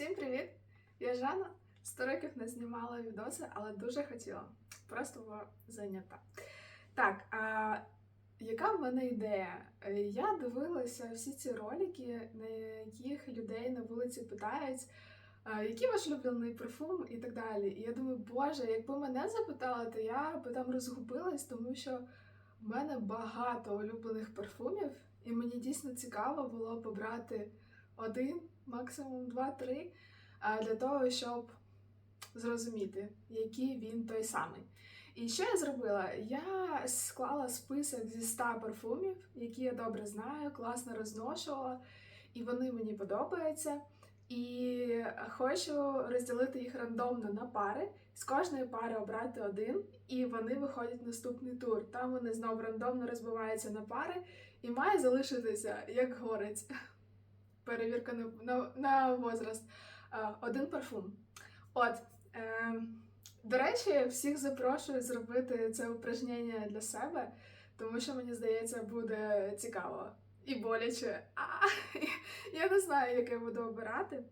Всім привіт! Я Жанна. Сто років не знімала відоси, але дуже хотіла. Просто була зайнята. Так, а яка в мене ідея? Я дивилася всі ці ролики, на яких людей на вулиці питають, який ваш улюблений парфум і так далі. І я думаю, боже, якби мене запитали, то я би там розгубилась, тому що в мене багато улюблених парфумів, і мені дійсно цікаво було побрати один, максимум два-три, а, для того, щоб зрозуміти, який він той самий. І що я зробила? Я склала список зі 100 парфумів, які я добре знаю, класно розношувала, і вони мені подобаються. І хочу розділити їх рандомно на пари, з кожної пари обрати один, і вони виходять в наступний тур. Там вони знову рандомно розбиваються на пари, і має залишитися як горець. Перевірка на, на, на возраст. Один парфум. От. Е, до речі, всіх запрошую зробити це упражнення для себе, тому що мені здається, буде цікаво і боляче. А, я не знаю, яке буду обирати.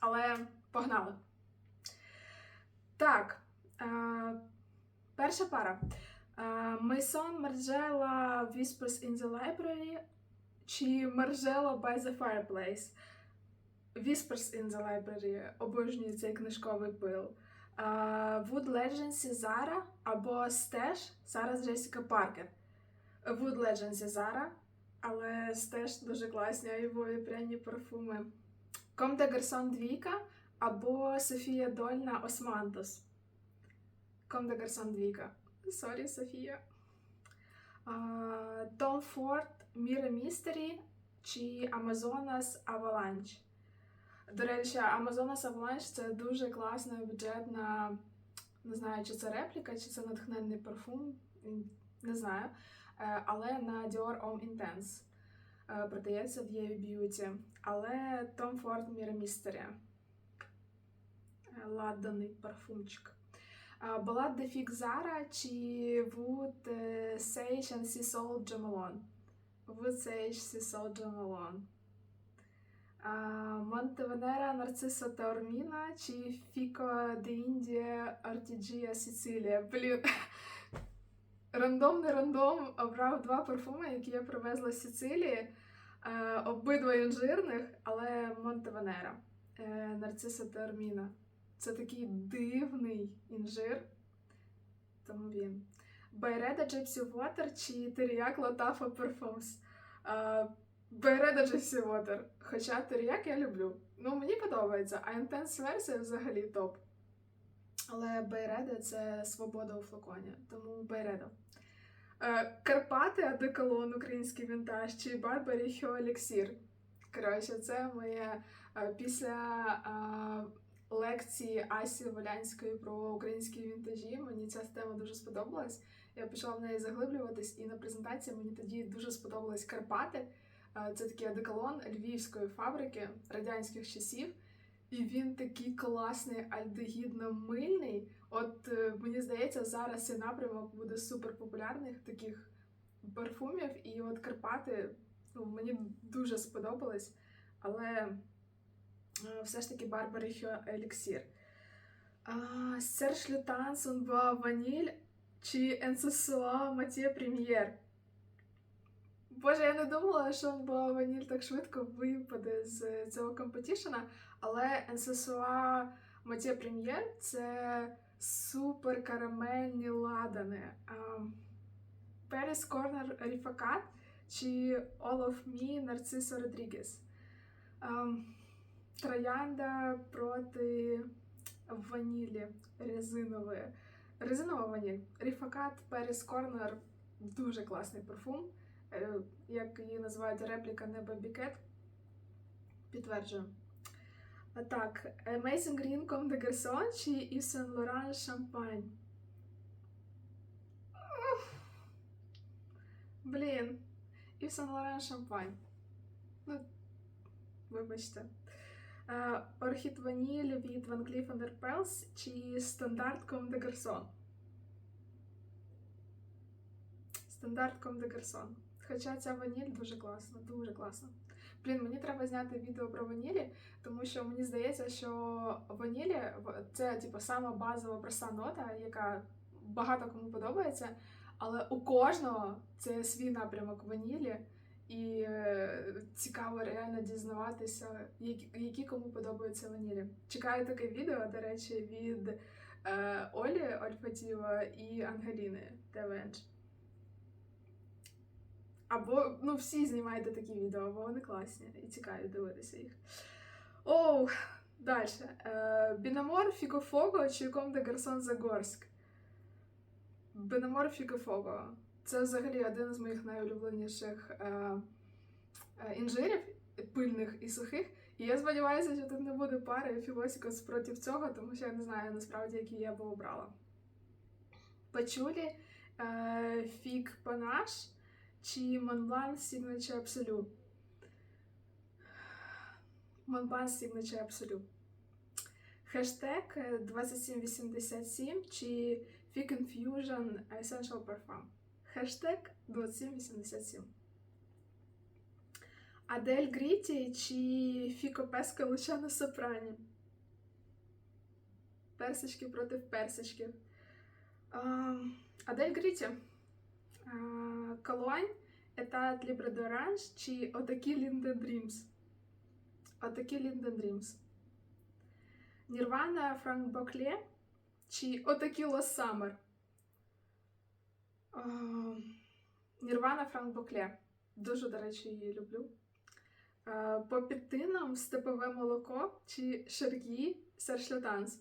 Але погнали. Так. Е, перша пара. Мейсон Марджела Whispers in the Library чи Margiela by the Fireplace. Whispers in the Library. Обожнюю цей книжковий пил. Wood Legends Zara або Stash Сара Джесіка Паркер. Wood Legends Zara, але Stash дуже класні айвові пряні парфуми. Comme de Garçon Двійка або Софія Дольна Османтос. De Garçon Двійка. Сорі, Софія. Том Форд Міра Містері чи Амазонас Аваланч. До речі, Амазонас Аваланч це дуже класна бюджетна, не знаю, чи це репліка, чи це натхненний парфум, не знаю. Е, Але на Dior Homme Intense е, продається в Єві Beauty. Але Tom Ford Міра Містері. Ладаний парфумчик. Балад де Фік Зара чи Wood Sage and Sea Salt Jamalon? Sage Sea Salt Jamalon. Монтевенера Нарцисо Таурміна чи Фіко де Індія Артіджія Сіцилія. Блін. Рандомний рандом обрав два парфуми, які я привезла з Сіцилії. Е, Обидва інжирних, але Монтевенера. Е, Нарцисо Таурміна. Це такий дивний інжир. Тому він. Байреда Джепсі Water чи Теріак Латафа Perfumes. Байреда Джепсі Water. Хоча Теріак я люблю. Ну, мені подобається, а інтенс версія взагалі топ. Але Байреда це свобода у флаконі, тому Байреда. Карпати Адеколон, український вінтаж, чи Барбарі Хьо Еліксір. Коротше, це моє після е, лекції Асі Волянської про українські вінтажі. Мені ця тема дуже сподобалась. Я почала в неї заглиблюватись, і на презентації мені тоді дуже сподобались Карпати. Е, Це такий одеколон львівської фабрики радянських часів. І він такий класний, альдегідно мильний. От е, мені здається, зараз цей напрямок буде супер популярних таких парфумів. І от Карпати ну, мені дуже сподобались. Але е, все ж таки Барбари Еліксір. Серж Лютан, Сунба Ваніль чи Енсесуа Матє Прем'єр. Боже, я не думала, що Ваніль так швидко випаде з цього компетішена, але Енсесуа Матє Прем'єр це супер карамельні ладани. Перес Корнер Ріфакат чи of Me Нарцисо Родрігес. Троянда проти ванілі резинової. Резинова ваніль. Ріфакат Перес Корнер дуже класний парфум. Е, Як її називають репліка Неба Бікет. Підтверджую. А Так, Amazing Green Comme de Garçon чи Yves Saint Laurent Champagne. Блін. Yves Saint Laurent Champagne. Ну, вибачте. Е, Орхід Ваніль від Van Cleef der Pels чи Стандарт Comme de Garçon? Стандарт Comme de Garçon. Хоча ця ваніль дуже класна, дуже класна. Блін, мені треба зняти відео про ванілі, тому що мені здається, що ванілі це типу сама базова проста нота, яка багато кому подобається, але у кожного це свій напрямок ванілі. І е, цікаво реально дізнаватися, які, кому подобаються ванілі. Чекаю таке відео, до речі, від е, Олі Ольфатіва і Ангеліни ТВН. Або ну, всі знімайте такі відео, бо вони класні і цікаві дивитися їх. Оу, далі. Е, Бінамор Фікофого чи Ком де Гарсон Загорськ. Бінамор Фікофого. Це взагалі один з моїх найулюбленіших е, е, інжирів, пильних і сухих. І я сподіваюся, що тут не буде пари філосікос проти цього, тому що я не знаю насправді, які я би обрала. Пачулі, е, фік панаш чи Монблан Signature Absolute. Монблан Signature Absolute. Хештег е, 2787 чи Fig Infusion Essential Parfum. Хештег 2787. Адель Гріті чи Фіко Песко Лучано Сопрані. Персички проти персичків. Адель Гріті. Колонь Етат Libre d'Orange чи Отакі Linden Dreams. Отакі Linden Dreams. Нірвана Франк Бокле чи Отакі Лос Саммер. Нірвана Франк Бокле. Дуже, до речі, її люблю. По підтинам степове молоко чи шаргі сершлютанс.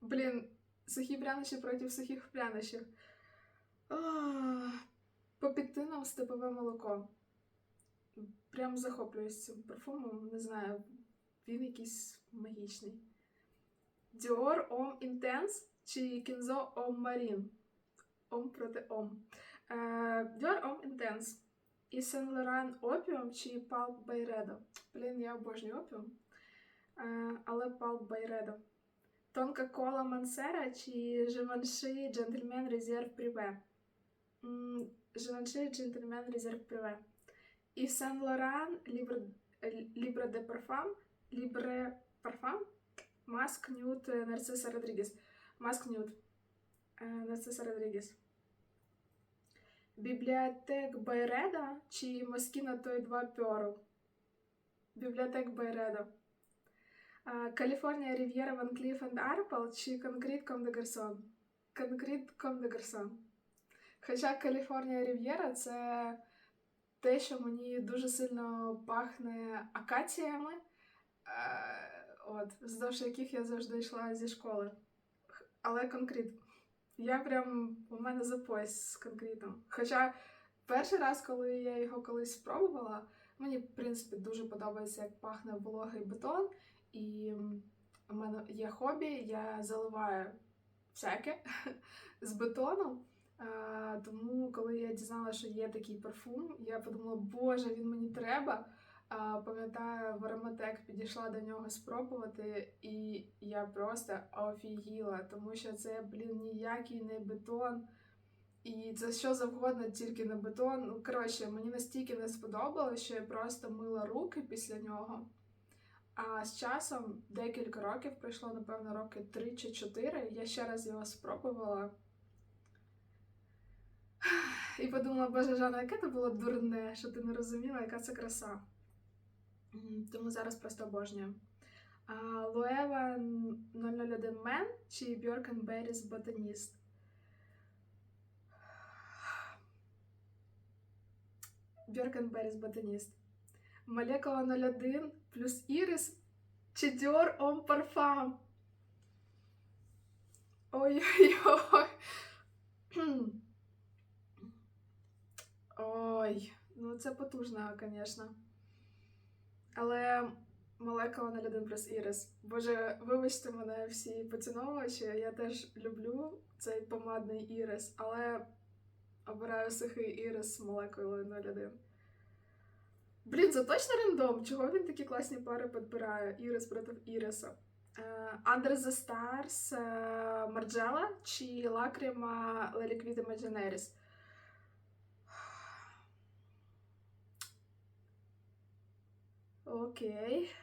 Блін, сухі прянощі проти сухих прянощів. По підтинам степове молоко. Прям захоплююсь цим парфумом, не знаю, він якийсь магічний. Dior Homme Intense чи Kinzo Homme Marine. Ом проти Ом. Е, Dior Homme Intense. І Saint Laurent Opium чи Pulp Bayredo. Блін, я обожнюю Opium. Е, але Pulp Bayredo. Тонка кола Мансера чи Givenchy Gentleman Reserve Privé. Givenchy Gentleman Reserve Privé. І Saint Laurent Libre, de Parfum. Libre Parfum. Маск Нюд Нарциса Родрігес. Маск Нюд. Нарциса Родрігес. Бібліотек Байреда чи Москіна Той 2 Пьорл? Бібліотек Байреда. Каліфорнія Рів'єра Ван Кліф енд Арпел чи Конкрет Ком де Гарсон? Конкрет Ком де Гарсон. Хоча Каліфорнія Рів'єра це те, що мені дуже сильно пахне акаціями, е, от, вздовж яких я завжди йшла зі школи. Але конкрет. Я прям у мене за пояс з конкретом. Хоча перший раз, коли я його колись спробувала, мені в принципі дуже подобається, як пахне вологий бетон. І у мене є хобі, я заливаю всяке з бетоном. Тому, коли я дізналася, що є такий парфум, я подумала, боже, він мені треба. Пам'ятаю, в ароматек підійшла до нього спробувати, і я просто офігіла, тому що це, блін, ніякий не бетон. І це що завгодно, тільки не бетон. Ну, коротше, мені настільки не сподобалося, що я просто мила руки після нього. А з часом декілька років пройшло, напевно, роки 3 чи 4, я ще раз його спробувала. І подумала, боже, Жанна, яке це було дурне, що ти не розуміла, яка це краса. Тому зараз просто обожнюю. А, Лоева 001 Мен чи Бьоркен Беріс Ботаніст? Бьоркен Беріс Ботаніст. Молекула 01 плюс Ірис чи Dior Homme Parfum? Ой-ой-ой. Ой, ну це потужно, звісно. Але молекула 01 плюс Ірис. Боже, вибачте мене всі поціновувачі, я теж люблю цей помадний ірис, але обираю сухий ірис з молекулою 01. Блін, це точно рандом. Чого він такі класні пари підбирає? Ірис проти Іриса. Е, Under the Stars е, Марджела чи Лакріма Леліквіда Imagineris? Окей.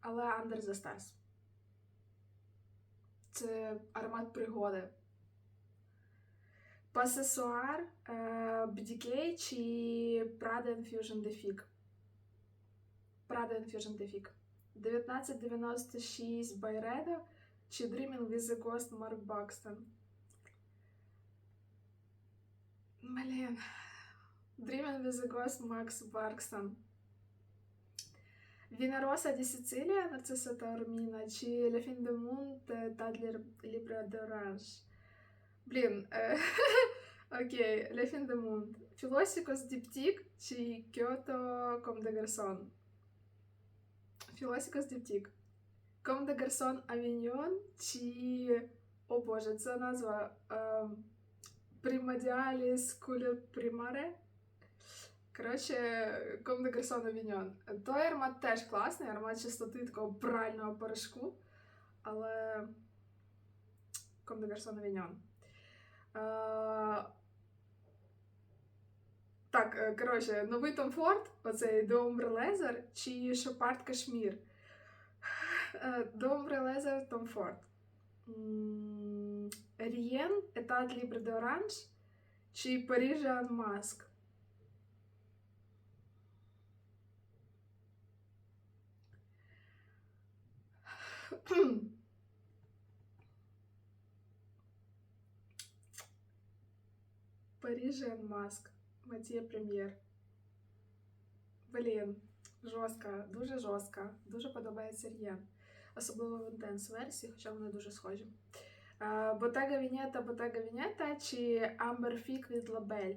але Under the Stars. Це аромат пригоди. Пасесуар, е, BDK чи Prada Infusion Defig. Prada Infusion Defig. 1996 Byredo чи Dreaming with the Ghost Mark Buxton. Блін. Dreaming with the Ghost Макс Баркстон. Вінароса Ді Сицилія, Нарциса Таорміна, чи Le Fin de Monde Тадлер Лібра Доранж. Блін, е, окей, Le Fin de Monde. Філосікос Діптік чи Кьото Ком де Гарсон. Філосікос Діптік. Ком де Гарсон Авіньон чи. О Боже, це назва. Примадіаліс Кулер Примаре. Коротше, Ком де Гарсон Авіньон. Той аромат теж класний, аромат чистоти такого прального порошку. Але Ком де Гарсон Авіньон. Е, Так, е, коротше, новий Том Форд, оцей Домбре Лезер чи Шопард Кашмір. Домбре Лезер Том Форд. Рієн, Етат Лібре де Оранж чи Парижан Маск. Парижан Маск. Матія Прем'єр. Блін, жорстка, дуже жорстка. Дуже подобається Р'єн. Особливо в інтенс версії, хоча вони дуже схожі. Ботега Вінєта, Ботега Вінєта чи Амбер Фік від Лабель.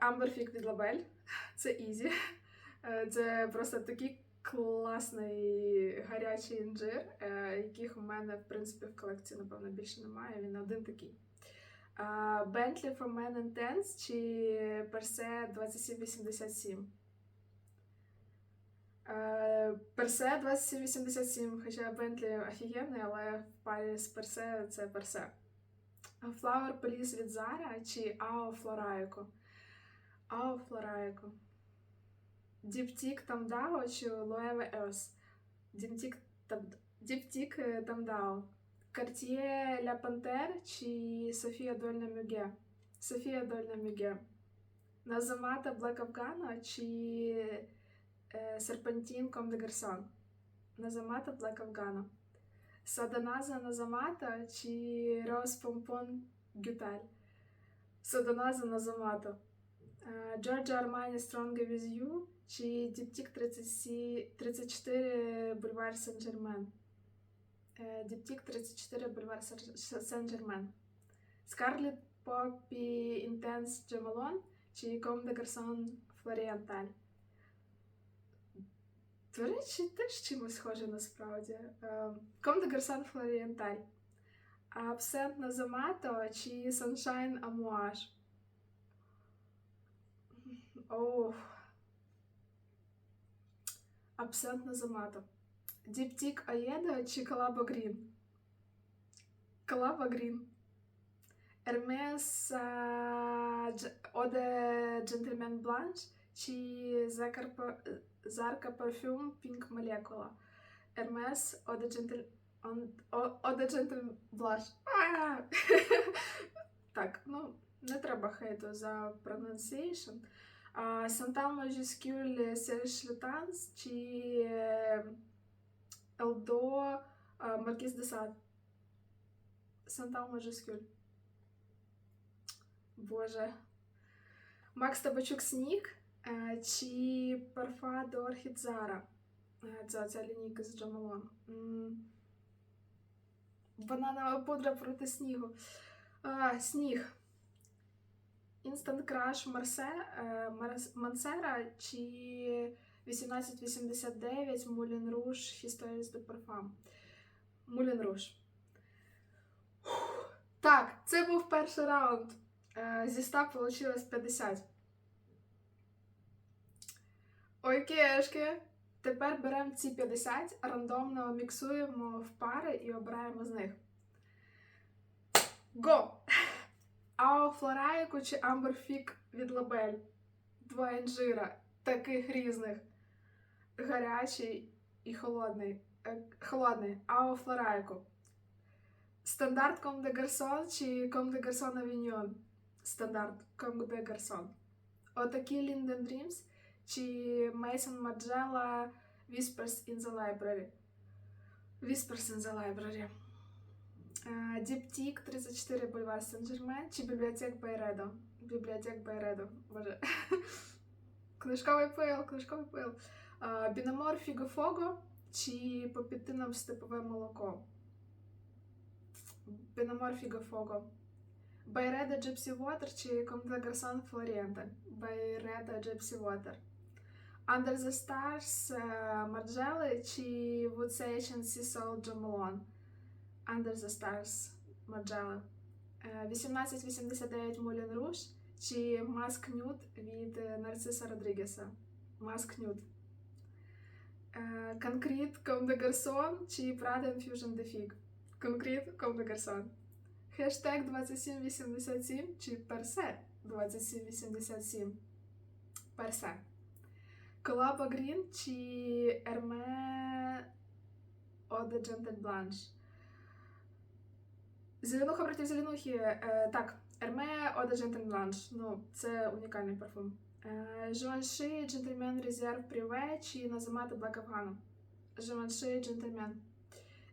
Амбер Фік від Лабель. Це ізі. Е, Це просто такий класний гарячий інжир, е, яких у мене, в принципі, в колекції, напевно, більше немає. Він один такий. Bentley for Men Intense чи Perse 2787. Е, Персе 2787, хоча Bentley офігенний, але в парі з Персе це Персе. Flower Police від Zara чи Ао Флорайко. Ао Флорайко. Діптік Тамдао чи Loewe Earth. Діптік Діптік Тамдао. Cartier La Panthère чи Софія Дольна Мюге? Софія Дольна Мюге. Назамата Black Afghano чи е, Серпантін Ком де Гарсон? Назамата Black Afghano. Саданаза Назамата чи Рос Помпон Гюталь? Саданаза Назамата. Джорджо Армані Stronger With You чи Діптік 34 Бульвар Сен-Жермен? Е, Діптік 34 Бульвар Сен-Жермен. Скарлет Поппі Інтенс Джемалон чи Ком де Гарсон Флоріанталь. До речі, теж чимось схоже насправді. Е, Ком де Гарсон Флоріанталь. Абсент на Замато чи Sunshine Амуаж. Оу. Абсент на Замато. Діптік Аєда чи Калаба Грін? Калаба Грін. Ермес Оде Джентльмен Бланш чи Зарка Парфюм Пінк Молекула? Ермес Оде Джентль... он- О- Оде Джентльмен Блаш. А! Так, ну, не треба хейту за pronunciation. Сантал Majuscule Серж Лютанс чи Елдо а, Маркіз де Сад. Сантал Majuscule. Боже. Макс Табачук Снік е, чи Парфа до Орхідзара. Це ця лінійка з Джамалон. Бананова пудра проти снігу. А, сніг. Instant Crush Марсе, е, Мансера чи 1889 Мулін Руш Histories de Parfum. Мулін Руш. Так, це був перший раунд. Е, Зі 100 вийшло 50. Окейшки. Тепер беремо ці 50, рандомно міксуємо в пари і обираємо з них. Го! Ао Флорайку чи Амберфік від Лабель. Два інжира, таких різних. Гарячий і холодний. Е, холодний. Ао Флорайко. Стандарт Ком де Гарсон чи Ком де Гарсон Авіньон? Стандарт Ком де Гарсон. Отакі Лінден Дрімс чи Мейсон Марджела Whispers in the Library. Whispers in the Library. Діптік 34 Бульвар Сен-Жермен чи Бібліотек Байредо? Бібліотек Байредо. Боже. Книжковий пил, книжковий пил. Біномор Фіго-Фого чи по підтинам степове молоко? Біномор Фіго-Фого. Байреда Джипсі Вотер чи Комде Гарсон Флорієнте? Байреда Джипсі Вотер. Under the Stars е, Марджели чи Wood Sage and Sea Soul Джамалон? Under the Stars Марджели. Е, 1889 Мулін Руш чи Маск Нюд від е, Нарциса Родрігеса? Маск Нюд. Е, Конкрет Ком де Гарсон чи Prada Infusion de Fig? Конкрет Ком де Гарсон. Хештег 2787 чи Персе 2787? Персе. Колаба Грін чи Ерме Оде Джентель Бланш? Зеленуха проти зеленухи. Е, так, Ерме Оде Джентель Бланш. Ну, це унікальний парфум. Е, Джентльмен Резерв Приве чи Назамата Блек Афгану? Живанши Джентльмен.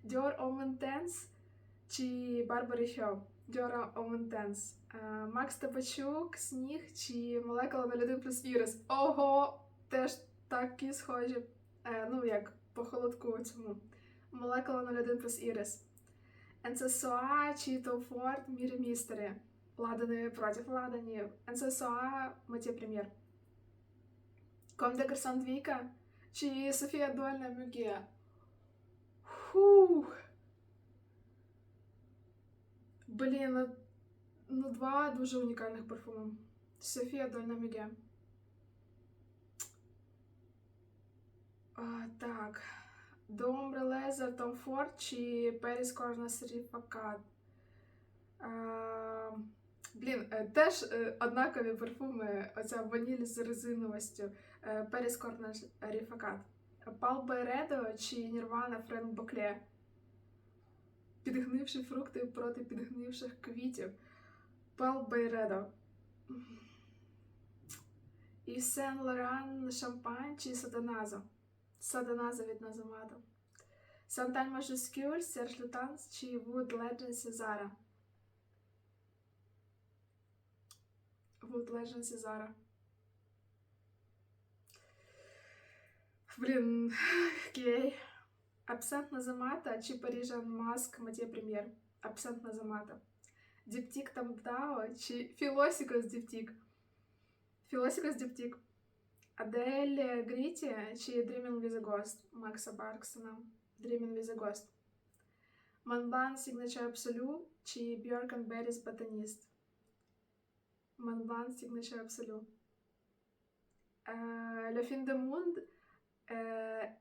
Dior Omen Tense чи Барбарі Хьо? Dior Omen Tense. Е, Макс Табачук, Сніг чи Молекула 01 плюс Ірис. Ого! Теж такі схожі. Е, ну, як по холодку цьому. Молекула 01 плюс Ірис. НЦСОА чи Тофорд Мірі Містері. Ладани проти Ладанів. НЦСОА Матє Прем'єр. Ком де Гарсон Двійка чи Софія Дольна Мюге. Фух. Блін, ну, ну два дуже унікальних парфуми. Софія Дольна Мюге. А, так. Дом Брелезер, Том Форд чи Періс Корна Сріфакат. А, Блін, е, теж е, однакові парфуми, оця ваніль з резиновістю. Е, Періс Корна Ріфакат. Пал Байредо чи Нірвана Френк Бокле. Підгнивші фрукти проти підгнивших квітів. Пал Байредо. І Сен Лоран Шампань чи Саданазо. Саданазо від Назамато. Санталь Мажескюль, Серж Лютанс чи Вуд Леджен Сезара. Вуд Леджен Сезара. Блін, окей. Абсент Назамата чи Парижан Маск Матє Прем'єр. Абсент Назамата. Діптік Тамдао чи Філосікос Діптік. Філосікос Діптік. Адель Гріті чи Dreaming with a Ghost Макса Барксона. Dreaming with a Ghost. Монблан Signature Absolu чи Björk Berries Botanist. Монблан Signature Absolu. Е, Le Fin de Monde е,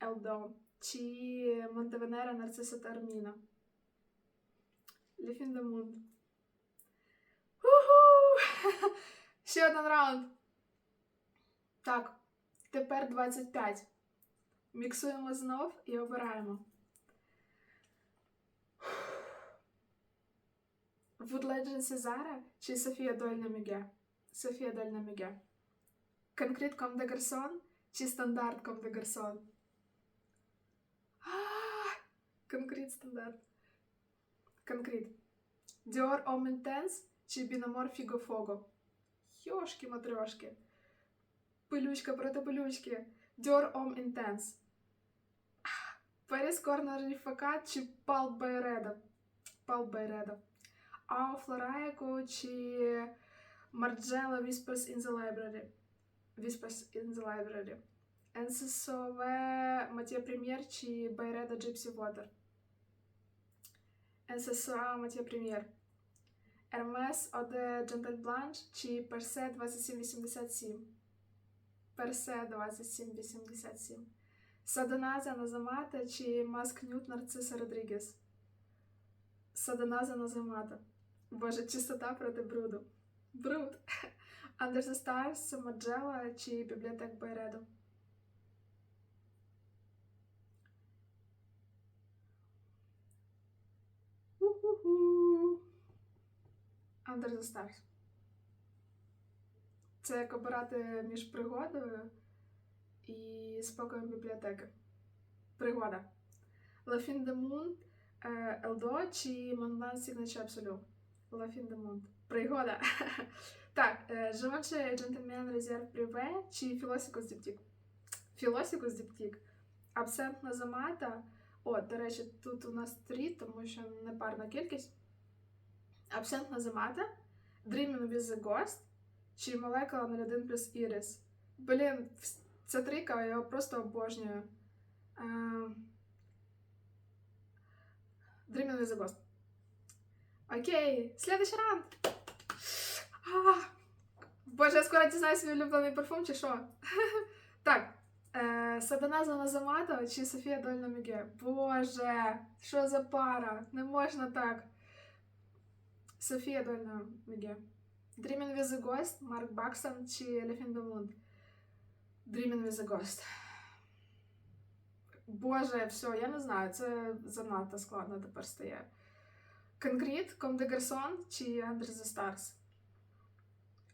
Елдо чи Монтевенера Нарциса Тарміна. Le Fin de Monde. Ще один раунд. Так, тепер 25. Міксуємо знов і обираємо. Legend Сезара чи Софія Дольна Міге? Софія Дольна Міге. Конкрет Ком де Гарсон чи стандарт Ком де Гарсон? Конкрет стандарт. Конкрет. Dior Homme Intense чи Біномор Фіго Фого? Йошки матрешки. Пилючка проти пилючки. Dior Homme Intense. Перес Корнер Ріфакат чи Пал Байреда? Пал Байреда. Ао Флораєко чи Марджела Whispers in the Library? Whispers in the Library. НССОВ Матія Прем'єр чи Байреда Gypsy Water? НССО Матія Прем'єр. Hermes Оде Джентель Бланш чи Персе 2787? Персе 2787, Садоназа Назамата чи Маск Нют Нарцис Родрігес. Садоназа Назамата. Боже, чистота проти бруду. Бруд. Under the Stars, Маджела чи бібліотек Байреду. Under the Stars. Це як обирати між пригодою і спокоєм бібліотеки. Пригода. La Fin de Moon, е, Елдо чи Monland Signature Absolute? La Fin de Пригода. так, е, Джентльмен Резерв Приве чи Філосікус Діптік? Філосікус Діптік. Абсентна замата. О, до речі, тут у нас три, тому що непарна кількість. Абсентна замата, Dreaming with the Ghost чи Молекула 01 плюс Iris. Блін, ця трійка, я його просто обожнюю. Dreaming the Ghost. Окей, следующий раунд. Боже, я скоро дізнаю свій улюблений парфум, чи що? так. Е, Садана Назамато чи Софія Дольна Міге? Боже, що за пара? Не можна так. Софія Дольна Міге. Dreaming with the Ghost, Марк Бакстон чи Elephant the Moon? Dreaming with the Ghost. Боже, все, я не знаю, це занадто складно тепер стає. Конкрет, Ком де Гарсон чи Under the Stars?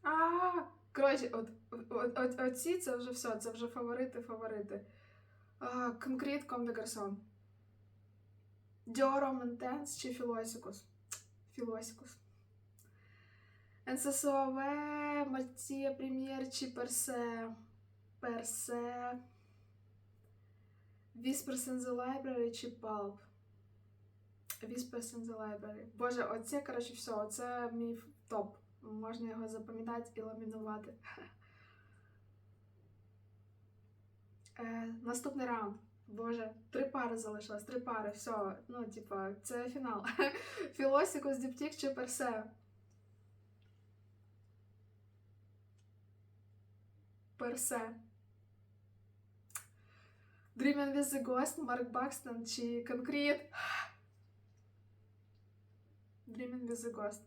А, коротше, от, от, от, оці це вже все, це вже фаворити, фаворити. А, Конкрет, Ком де Гарсон. Діоро Ментенс чи Філосікус? Філосікус. НССОВ, Мальтія Прем'єр чи Персе? Персе. In the Library чи? Whispers in the Library. Боже, оце, коротше, все, оце мій топ. Можна його запам'ятати і ламінувати. Е, наступний раунд. Боже, три пари залишилось, три пари, все. Ну, типа, це фінал. Філосікус, Діптік чи Персе? Персе. Dreaming with the Ghost, Марк Бакстон чи Конкрет? Dreaming with the Ghost.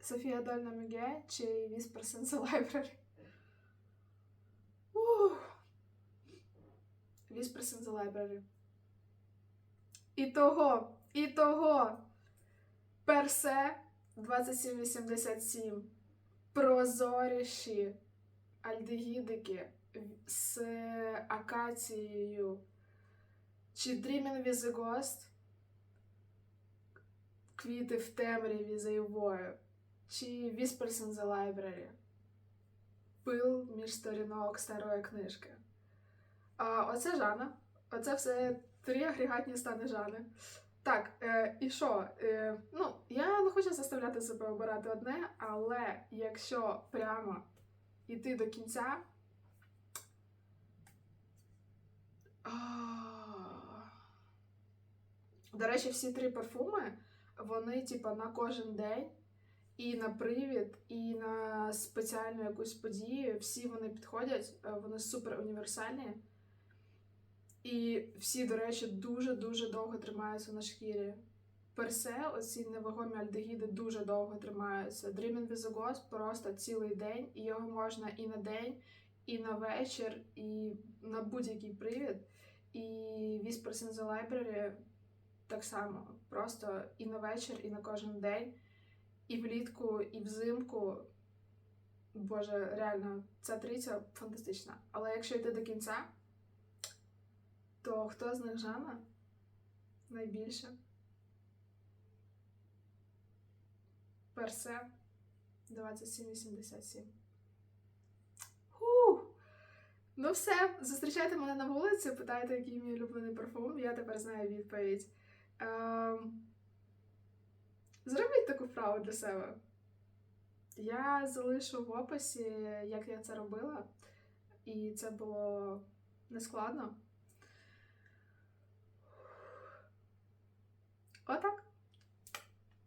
Софія Дольна Міге чи Whispers in the Library? Whispers in the Library. Ітого, ітого. Персе 2787. Прозоріші альдегідики з акацією. Чи Dreaming with the Ghost? Квіти в темряві за ювою. Чи Whispers in the Library? Пил між сторінок старої книжки. А, оце Жанна. Оце все три агрегатні стани Жани. Так, е, і що? Е, ну, я не хочу заставляти себе обирати одне, але якщо прямо йти до кінця. До речі, всі три парфуми, вони, типа, на кожен день, і на привід, і на спеціальну якусь подію. Всі вони підходять, е, вони супер універсальні. І всі, до речі, дуже-дуже довго тримаються на шкірі. Персе, оці невагомі альдегіди дуже довго тримаються. Dreaming with the Ghost просто цілий день, і його можна і на день, і на вечір, і на будь-який привід. І Whispers in the Library так само. Просто і на вечір, і на кожен день, і влітку, і взимку. Боже, реально, ця триця фантастична. Але якщо йти до кінця, то хто з них Жанна? Найбільше? Персе 2787. Ну все, зустрічайте мене на вулиці, питайте, який мій улюблений парфум. Я тепер знаю відповідь. Ем... Зробіть таку вправу для себе. Я залишу в описі, як я це робила, і це було нескладно. Отак.